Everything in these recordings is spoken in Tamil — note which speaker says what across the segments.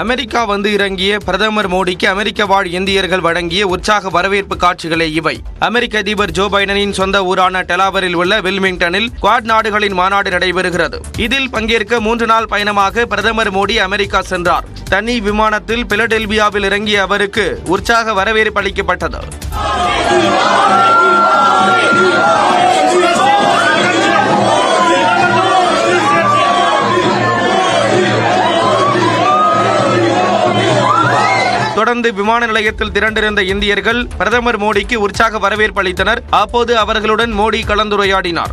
Speaker 1: அமெரிக்கா வந்து இறங்கிய பிரதமர் மோடிக்கு அமெரிக்க வாழ் இந்தியர்கள் வழங்கிய உற்சாக வரவேற்பு காட்சிகளே இவை. அமெரிக்க அதிபர் ஜோ பைடனின் சொந்த ஊரான டெலாவரில் உள்ள வில்மிங்டனில் குவாட் நாடுகளின் மாநாடு நடைபெறுகிறது. இதில் பங்கேற்க மூன்று நாள் பயணமாக பிரதமர் மோடி அமெரிக்கா சென்றார். தனி விமானத்தில் பிலடெல்பியாவில் இறங்கிய அவருக்கு உற்சாக வரவேற்பு அளிக்கப்பட்டது. தொடர்ந்து விமான நிலையத்தில் திரண்டிருந்த இந்தியர்கள் பிரதமர் மோடிக்கு உற்சாக வரவேற்பு அளித்தனர். அப்போது அவர்களுடன் மோடி கலந்துரையாடினார்.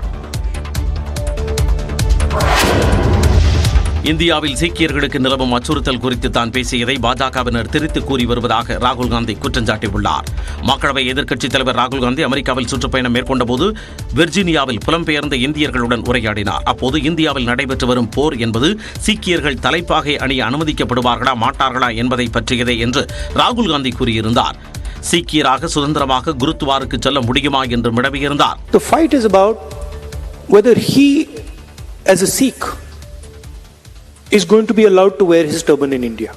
Speaker 2: இந்தியாவில் சீக்கியர்களுக்கு நிலவும் அச்சுறுத்தல் குறித்து தான் பேசியதை பாஜகவினர் திரித்து கூறி வருவதாக ராகுல் காந்தி குற்றம் சாட்டியுள்ளார். மக்களவை எதிர்க்கட்சித் தலைவர் ராகுல் காந்தி அமெரிக்காவில் சுற்றுப்பயணம் மேற்கொண்டபோது விர்ஜீனியாவில் புலம்பெயர்ந்த இந்தியர்களுடன் உரையாடினார். அப்போது இந்தியாவில் நடைபெற்று வரும் போர் என்பது சீக்கியர்கள் தலைப்பாகை அணிய அனுமதிக்கப்படுவார்களா மாட்டார்களா என்பதை பற்றியதே என்று ராகுல் காந்தி கூறியிருந்தார். சீக்கியராக சுதந்திரமாக குருத்வாருக்கு செல்ல முடியுமா என்று வினவியிருந்தார்
Speaker 3: The fight is about whether he, as a Sikh, is going to be allowed to wear his turban in India.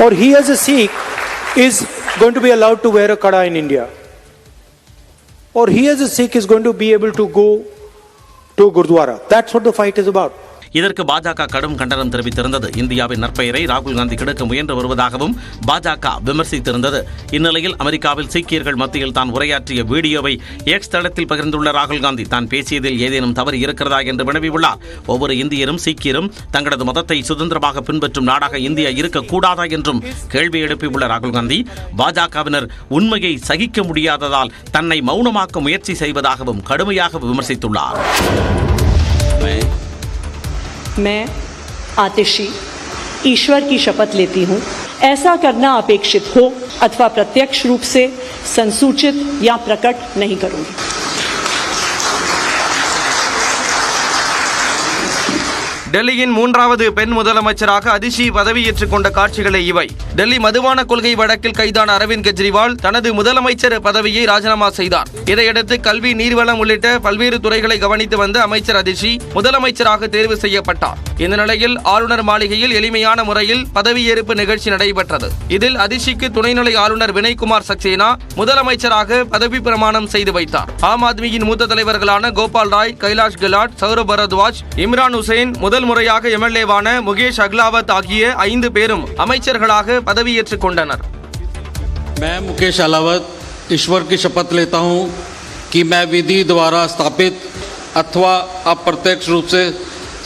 Speaker 3: Or he, as a Sikh, is going to be allowed to wear a kada in India. Or he, as a Sikh, is going to be able to go to Gurdwara. That's what the fight is about.
Speaker 2: இதற்கு பாஜக கடும் கண்டனம் தெரிவித்திருந்தது. இந்தியாவின் நற்பெயரை ராகுல் காந்தி கெடுக்க முயன்று வருவதாகவும் பாஜக விமர்சித்திருந்தது. இந்நிலையில் அமெரிக்காவில் சீக்கியர்கள் மத்தியில் தான் உரையாற்றிய வீடியோவை எக்ஸ் தளத்தில் பகிர்ந்துள்ள ராகுல் காந்தி தான் பேசியதில் ஏதேனும் தவறு இருக்கிறதா? என்று வினவியுள்ளார். ஒவ்வொரு இந்தியரும் சீக்கியரும் தங்களது மதத்தை சுதந்திரமாக பின்பற்றும் நாடாக இந்தியா இருக்கக்கூடாதா என்றும் கேள்வி எழுப்பியுள்ள ராகுல் காந்தி பாஜகவினர் உண்மையை சகிக்க முடியாததால் தன்னை மௌனமாக்க முயற்சி செய்வதாகவும் கடுமையாக விமர்சித்துள்ளார்.
Speaker 4: मैं आतिशी, ईश्वर की शपथ लेती हूँ। ऐसा करना अपेक्षित हो अथवा प्रत्यक्ष रूप से संसूचित या प्रकट नहीं करूँगी।
Speaker 1: டெல்லியின் மூன்றாவது பெண் முதலமைச்சராக அதிஷி பதவியேற்றுக் கொண்ட காட்சிகளே இவை. டெல்லி மதுவான கொள்கை வழக்கில் கைதான அரவிந்த் கெஜ்ரிவால் தனது முதலமைச்சர் பதவியை ராஜினாமா செய்தார். இதையடுத்து கல்வி நீர்வளம் உள்ளிட்ட பல்வேறு துறைகளை கவனித்து வந்த அமைச்சர் அதிஷி முதலமைச்சராக தேர்வு செய்யப்பட்டார். இந்த நிலையில் ஆளுநர் மாளிகையில் எளிமையான முறையில் பதவியேற்பு நிகழ்ச்சி நடைபெற்றது. இதில் அதிஷிக்கு துணைநிலை ஆளுநர் வினய்குமார் சக்சேனா முதலமைச்சராக பதவி பிரமாணம் செய்து வைத்தார். ஆம் ஆத்மியின் மூத்த தலைவர்களான கோபால் ராய் கைலாஷ் கெலாட் சௌரவ் பரத்வாஜ் இம்ரான் ஹுசேன் முதல் முறையாக எம்எல்ஏவான முகேஷ் அக்லாவத் ஆகிய ஐந்து பேரும் அமைச்சர்களாக பதவியேற்றுக் கொண்டனர்
Speaker 5: मैं मुकेश अलावत ईश्वर की शपथ लेता हूँ कि मैं विधि द्वारा स्थापित अथवा अप्रत्यक्ष रूप से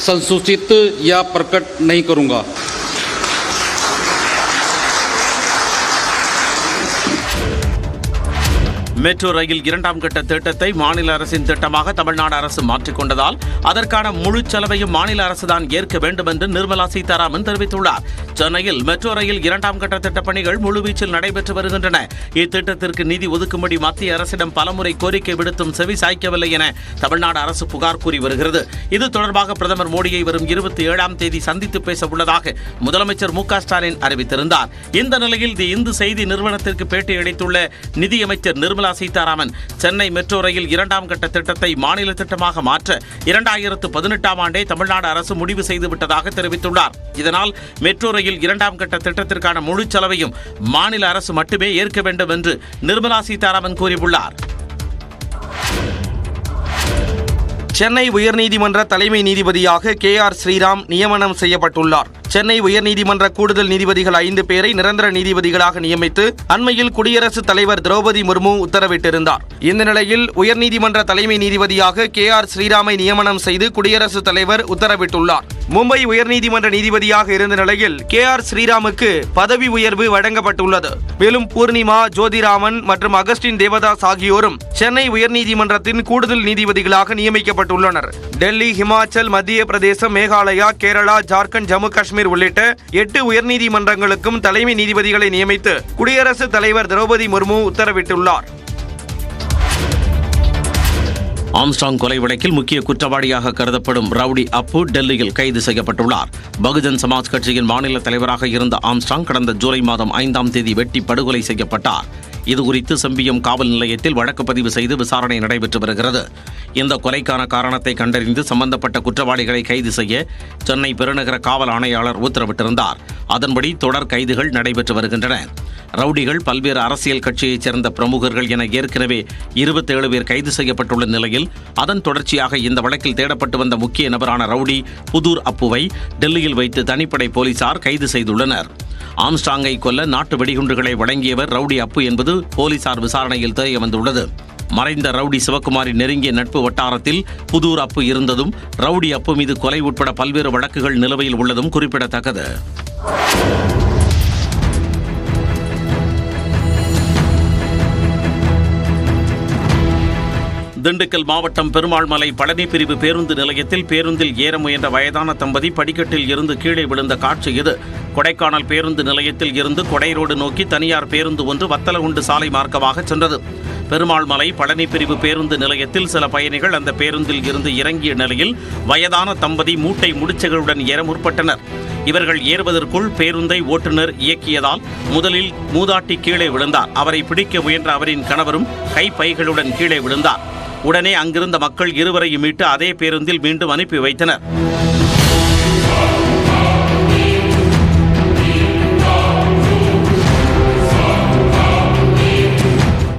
Speaker 5: संसूचित या प्रकट नहीं करूँगा
Speaker 2: மெட்ரோ ரயில் இரண்டாம் கட்ட திட்டத்தை மாநில அரசின் திட்டமாக தமிழ்நாடு அரசு மாற்றிக்கொண்டதால் அதற்கான முழு செலவையும் மாநில அரசுதான் ஏற்க வேண்டும் என்று நிர்மலா சீதாராமன் தெரிவித்துள்ளார். சென்னையில் மெட்ரோ ரயில் இரண்டாம் கட்ட திட்டப்பணிகள் முழுவீச்சில் நடைபெற்று வருகின்றன. இத்திட்டத்திற்கு நிதி ஒதுக்கும்படி மத்திய அரசிடம் பலமுறை கோரிக்கை விடுத்தும் செவி சாய்க்கவில்லை என தமிழ்நாடு அரசு புகார் கூறி வருகிறது. இது தொடர்பாக பிரதமர் மோடியை வரும் இருபத்தி ஏழாம் தேதி சந்தித்து பேச உள்ளதாக முதலமைச்சர் மு ஸ்டாலின் அறிவித்திருந்தார். இந்த நிலையில் தி இந்து செய்தி நிறுவனத்திற்கு பேட்டியளித்துள்ள நிதியமைச்சர் நிர்மலா சீதாராமன். சென்னை மெட்ரோ ரயில் இரண்டாம் கட்ட திட்டத்தை மாநில திட்டமாக மாற்ற இரண்டாயிரத்து பதினெட்டாம் ஆண்டே தமிழ்நாடு அரசு முடிவு செய்துவிட்டதாக தெரிவித்துள்ளார். இதனால் மெட்ரோ ரயில் இரண்டாம் கட்ட திட்டத்திற்கான முழு செலவையும் மாநில அரசு மட்டுமே ஏற்க வேண்டும் என்று நிர்மலா சீதாராமன் கூறியுள்ளார்.
Speaker 1: சென்னை உயர்நீதிமன்ற தலைமை நீதிபதியாக கே ஆர் ஸ்ரீராம் நியமனம் செய்யப்பட்டுள்ளார். சென்னை உயர்நீதிமன்ற கூடுதல் நீதிபதிகள் ஐந்து பேரை நிரந்தர நீதிபதிகளாக நியமித்து அண்மையில் குடியரசுத் தலைவர் திரௌபதி முர்மு உத்தரவிட்டிருந்தார். இந்த நிலையில் உயர்நீதிமன்ற தலைமை நீதிபதியாக கே ஆர் ஸ்ரீராமை நியமனம் செய்து குடியரசுத் தலைவர் உத்தரவிட்டுள்ளார். மும்பை உயர்நீதிமன்ற நீதிபதியாக இருந்த நிலையில் கே ஆர் ஸ்ரீராமுக்கு பதவி உயர்வு வழங்கப்பட்டுள்ளது. மேலும் பூர்ணிமா ஜோதிராமன் மற்றும் அகஸ்டின் தேவதாஸ் ஆகியோரும் சென்னை உயர்நீதிமன்றத்தின் கூடுதல் நீதிபதிகளாக நியமிக்கப்பட்டுள்ளனர். டெல்லி ஹிமாச்சல் மத்திய பிரதேசம் மேகாலயா கேரளா ஜார்க்கண்ட் ஜம்மு காஷ்மீர் காஷ்மீர் உள்ளிட்ட எட்டு உயர்நீதிமன்றங்களுக்கும் தலைமை நீதிபதிகளை நியமித்து குடியரசுத் தலைவர் திரௌபதி முர்மு உத்தரவிட்டுள்ளார்.
Speaker 2: ஆம்ஸ்டாங் கொலை வழக்கில் முக்கிய குற்றவாளியாக கருதப்படும் ரவுடி அப்பு டெல்லியில் கைது செய்யப்பட்டுள்ளார். பகுஜன் சமாஜ் கட்சியின் மாநில தலைவராக இருந்த ஆம்ஸ்டாங் கடந்த ஜூலை மாதம் ஐந்தாம் தேதி வெட்டி படுகொலை செய்யப்பட்டார். இதுகுறித்து செம்பியம் காவல் நிலையத்தில் வழக்கு பதிவு செய்து விசாரணை நடைபெற்று வருகிறது. இந்த கொலைக்கான காரணத்தை கண்டறிந்து சம்பந்தப்பட்ட குற்றவாளிகளை கைது செய்ய சென்னை பெருநகர காவல் ஆணையாளர் உத்தரவிட்டிருந்தார். அதன்படி தொடர் கைதுகள் நடைபெற்று வருகின்றன. ரவுடிகள் பல்வேறு அரசியல் கட்சியைச் சேர்ந்த பிரமுகர்கள் என ஏற்கனவே இருபத்தேழு பேர் கைது செய்யப்பட்டுள்ள நிலையில் அதன் தொடர்ச்சியாக இந்த வழக்கில் தேடப்பட்டு வந்த முக்கிய நபரான ரவுடி புதூர் அப்புவை டெல்லியில் வைத்து தனிப்படை போலீசார் கைது செய்துள்ளனர். ஆம்ஸ்டாங்கை கொல்ல நாட்டு வெடிகுண்டுகளை வழங்கியவர் ரவுடி அப்பு என்பது போலீசார் விசாரணையில் தெரிய வந்துள்ளது மறைந்த ரவுடி சிவக்குமாரின் நெருங்கிய நட்பு வட்டாரத்தில் புதூர் அப்பு இருந்ததும் ரவுடி அப்பு மீது கொலை உட்பட பல்வேறு வழக்குகள் நிலுவையில் உள்ளதும் குறிப்பிடத்தக்கது. திண்டுக்கல் மாவட்டம் பெருமாள்மலை பழனி பிரிவு பேருந்து நிலையத்தில் பேருந்தில் ஏற முயன்ற வயதான தம்பதி படிக்கட்டில் இருந்து கீழே விழுந்த காட்சி இது. கொடைக்கானல் பேருந்து நிலையத்தில் இருந்து கொடை ரோடு நோக்கி தனியார் பேருந்து ஒன்று வத்தலகுண்டு சாலை மார்க்கமாக சென்றது. பெருமாள்மலை பழனி பிரிவு பேருந்து நிலையத்தில் சில பயணிகள் அந்த பேருந்தில் இருந்து இறங்கிய நிலையில் வயதான தம்பதி மூட்டை முடிச்சுகளுடன் ஏற முற்பட்டனர். இவர்கள் ஏறுவதற்குள் பேருந்தை ஓட்டுநர் இயக்கியதால் முதலில் மூதாட்டி கீழே விழுந்தார். அவரை பிடிக்க முயன்ற அவரின் கணவரும் கைப்பைகளுடன் கீழே விழுந்தார். உடனே அங்கிருந்த மக்கள் இருவரையும் மீட்டு அதே பேருந்தில் மீண்டும் அனுப்பி வைத்தனர்.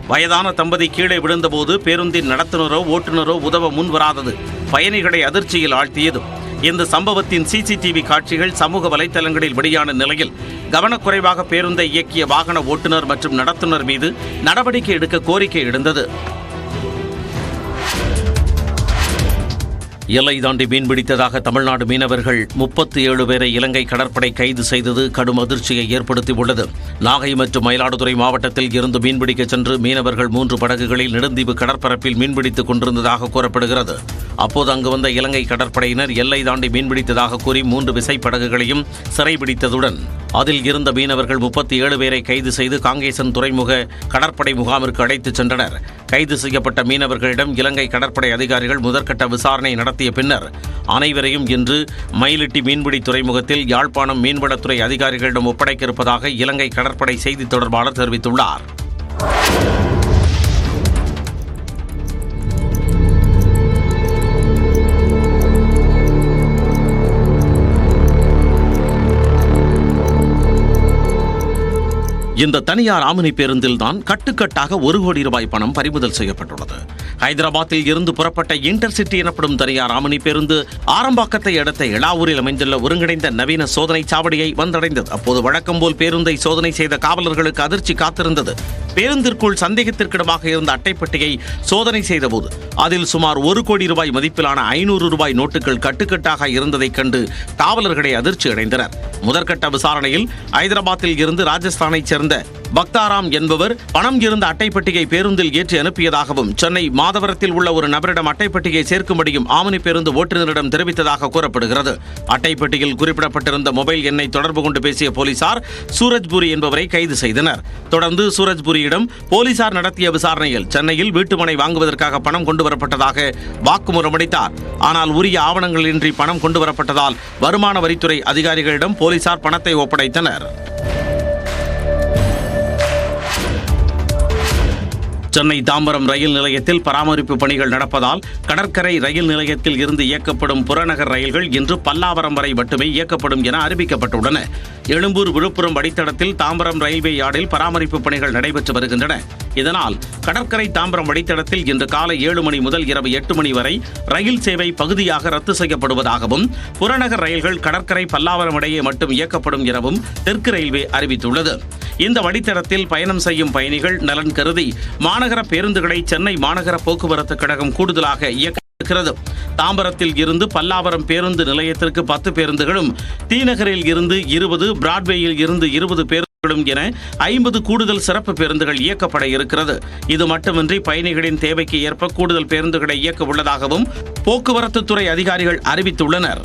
Speaker 2: வயதான தம்பதி கீழே விழுந்தபோது பேருந்தின் நடத்துனரோ ஓட்டுநரோ உதவ முன்வராதது பயணிகளை அதிர்ச்சியில் ஆழ்த்தியது. இந்த சம்பவத்தின் சிசிடிவி காட்சிகள் சமூக வலைதளங்களில் வெளியான நிலையில் கவனக்குறைவாக பேருந்தை இயக்கிய வாகன ஓட்டுநர் மற்றும் நடத்துனர் மீது நடவடிக்கை எடுக்க கோரிக்கை எழுந்தது. எல்லை தாண்டி மீன்பிடித்ததாக தமிழ்நாடு மீனவர்கள் முப்பத்தி ஏழு பேரை இலங்கை கடற்படை கைது செய்தது கடும் அதிர்ச்சியை ஏற்படுத்தியுள்ளது. நாகை மற்றும் மயிலாடுதுறை மாவட்டத்தில் இருந்து மீன்பிடிக்க சென்று மீனவர்கள் மூன்று படகுகளில் நெடுந்தீவு கடற்பரப்பில் மீன்பிடித்துக் கொண்டிருந்ததாக கூறப்படுகிறது. அப்போது அங்கு வந்த இலங்கை கடற்படையினர் எல்லை தாண்டி மீன்பிடித்ததாக கூறி மூன்று விசைப்படகுகளையும் சிறைபிடித்ததுடன் அதில் இருந்த மீனவர்கள் முப்பத்தி ஏழு பேரை கைது செய்து காங்கேசன் துறைமுக கடற்படை முகாமிற்கு அழைத்துச் சென்றனர். கைது செய்யப்பட்ட மீனவர்களிடம் இலங்கை கடற்படை அதிகாரிகள் முதற்கட்ட விசாரணை நடத்திய பின்னர் அனைவரையும் இன்று மயிலிட்டி மீன்பிடி துறைமுகத்தில் யாழ்ப்பாணம் மீன்வளத்துறை அதிகாரிகளிடம் ஒப்படைக்க இருப்பதாக இலங்கை கடற்படை செய்தித் தொடர்பாளர் தெரிவித்துள்ளார். இந்த தனியார் ஆமினி பேருந்தில் தான் கட்டுக்கட்டாக ஒரு கோடி ரூபாய் பணம் பறிமுதல் செய்யப்பட்டுள்ளது. ஹைதராபாத்தில் இருந்து புறப்பட்ட இன்டர்சிட்டி எனப்படும் தனியார் ஆமினி பேருந்து ஆரம்பாக்கத்தை அடுத்த எலாவூரில் அமைந்துள்ள ஒருங்கிணைந்த நவீன சோதனை சாவடியை வந்தடைந்தது. அப்போது வழக்கம் போல் பேருந்தை சோதனை செய்த காவலர்களுக்கு அதிர்ச்சி காத்திருந்தது. பேருந்திற்குள் சந்தேகத்திற்கிடமாக இருந்த அட்டைப்பட்டியை சோதனை செய்தபோது அதில் சுமார் ஒரு கோடி ரூபாய் மதிப்பிலான ஐநூறு ரூபாய் நோட்டுகள் கட்டுக்கட்டாக இருந்ததைக் கண்டு காவலர்களை அதிர்ச்சி அடைந்தனர் முதற்கட்ட விசாரணையில் ஹைதராபாத்தில் இருந்து ராஜஸ்தானைச் சேர்ந்த பக்தாராம் என்பவர் பணம் இருந்த அட்டைப்பட்டியை பேருந்தில் ஏற்றி அனுப்பியதாகவும் சென்னை மாதவரத்தில் உள்ள ஒரு நபரிடம் அட்டைப்பட்டியை சேர்க்கும்படியும் ஆமணி பேருந்து ஓட்டுநரிடம் தெரிவித்ததாக கூறப்படுகிறது. அட்டைப்பட்டியில் குறிப்பிடப்பட்டிருந்த மொபைல் எண்ணை தொடர்பு கொண்டு பேசிய போலீசார் சூரஜ்புரி என்பவரை கைது செய்தனர். தொடர்ந்து சூரஜ்புரியிடம் போலீசார் நடத்திய விசாரணையில் சென்னையில் வீட்டுமனை வாங்குவதற்காக பணம் கொண்டு வரப்பட்டதாக வாக்குமூலம் அளித்தார். ஆனால் உரிய ஆவணங்களின்றி பணம் கொண்டு வரப்பட்டதால் வருமான வரித்துறை அதிகாரிகளிடம் போலீசார் பணத்தை ஒப்படைத்தனர். சென்னை தாம்பரம் ரயில் நிலையத்தில் பராமரிப்பு பணிகள் நடப்பதால் கடற்கரை ரயில் நிலையத்தில் இருந்து இயக்கப்படும் புறநகர் ரயில்கள் இன்று பல்லாவரம் வரை மட்டுமே இயக்கப்படும் என அறிவிக்கப்பட்டுள்ளன. எழும்பூர் விழுப்புரம் வழித்தடத்தில் தாம்பரம் ரயில்வே யார்டில் பராமரிப்பு பணிகள் நடைபெற்று வருகின்றன. இதனால் கடற்கரை தாம்பரம் வழித்தடத்தில் இன்று காலை ஏழு மணி முதல் இரவு எட்டு மணி வரை ரயில் சேவை பகுதியாக ரத்து செய்யப்படுவதாகவும் புறநகர் ரயில்கள் கடற்கரை பல்லாவரம் இடையே மட்டும் இயக்கப்படும் எனவும் தெற்கு ரயில்வே அறிவித்துள்ளது. இந்த வழித்தடத்தில் பயணம் செய்யும் பயணிகள் நலன் கருதி மாநகர பேருந்துகளை சென்னை மாநகர போக்குவரத்து கழகம் கூடுதலாக இயக்க இருக்கிறது தாம்பரத்தில் இருந்து பல்லாவரம் பேருந்து நிலையத்திற்கு பத்து பேருந்துகளும் தீநகரில் இருந்து இருபது பிராட்வேயில் இருந்து இருபது பேருந்துகளும் என ஐம்பது கூடுதல் சிறப்பு பேருந்துகள் இயக்கப்பட இருக்கிறது. இது மட்டுமின்றி பயணிகளின் தேவைக்கு ஏற்ப கூடுதல் பேருந்துகளை இயக்க உள்ளதாகவும் போக்குவரத்து துறை அதிகாரிகள் அறிவித்துள்ளனர்.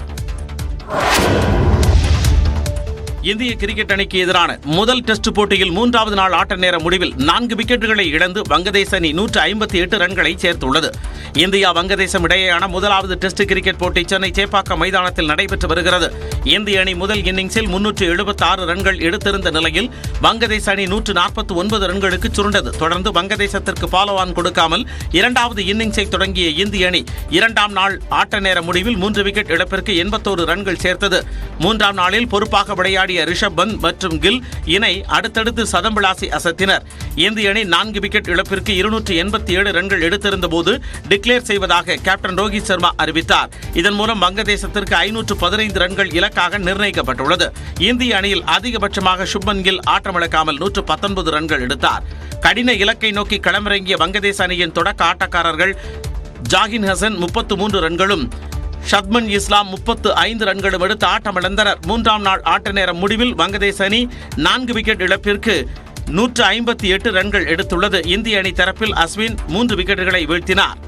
Speaker 2: இந்திய கிரிக்கெட் அணிக்கு எதிரான முதல் டெஸ்ட் போட்டியில் மூன்றாவது நாள் ஆட்ட நேர முடிவில் நான்கு விக்கெட்டுகளை இழந்து வங்கதேச அணி நூற்று ஐம்பத்தி எட்டு ரன்களை சேர்த்துள்ளது. இந்தியா வங்கதேசம் இடையேயான முதலாவது டெஸ்ட் கிரிக்கெட் போட்டி சென்னை சேப்பாக்கம் மைதானத்தில் நடைபெற்று வருகிறது. இந்திய அணி முதல் இன்னிங்ஸில் முன்னூற்று எழுபத்தி ஆறு ரன்கள் எடுத்திருந்த நிலையில் வங்கதேச அணி நூற்று நாற்பத்தி ஒன்பது ரன்களுக்கு சுருண்டது. தொடர்ந்து வங்கதேசத்திற்கு ஃபாலோ ஆன் கொடுக்காமல் இரண்டாவது இன்னிங்ஸை தொடங்கிய இந்திய அணி இரண்டாம் நாள் ஆட்ட நேர முடிவில் மூன்று விக்கெட் இழப்பிற்கு எண்பத்தோரு ரன்கள் சேர்த்தது. மூன்றாம் நாளில் பொறுப்பாக விளையாடி ஆடிய ரிஷப் பந்த் மற்றும் கில் இணை அடுத்தடுத்து சதம் விளாசி அசத்தினர். இந்திய அணி நான்கு விக்கெட் இழப்பிற்கு இருநூற்று எண்பத்தி ஏழு ரன்கள் எடுத்திருந்த போது டிக்ளேர் செய்வதாக கேப்டன் ரோஹித் சர்மா அறிவித்தார். இதன் மூலம் வங்கதேசத்திற்கு ஐநூற்று பதினைந்து ரன்கள் இலக்காக நிர்ணயிக்கப்பட்டுள்ளது. இந்திய அணியில் அதிகபட்சமாக சுப்மன் கில் ஆட்டமிழக்காமல் நூற்று பத்தொன்பது ரன்கள் எடுத்தார். கடின இலக்கை நோக்கி களமிறங்கிய வங்கதேச அணியின் தொடக்க ஆட்டக்காரர்கள் ஜாகின் ஹசன் முப்பத்து மூன்று ரன்களும் ஷத்மன் இஸ்லாம் முப்பத்து ஐந்து ரன்களும் எடுத்து ஆட்டமிழந்தனர். மூன்றாம் நாள் ஆட்ட நேரம் முடிவில் வங்கதேச அணி நான்கு விக்கெட் இழப்பிற்கு நூற்று ஐம்பத்தி எட்டு ரன்கள் எடுத்துள்ளது. இந்திய அணி தரப்பில் அஸ்வின் மூன்று விக்கெட்டுகளை வீழ்த்தினார்.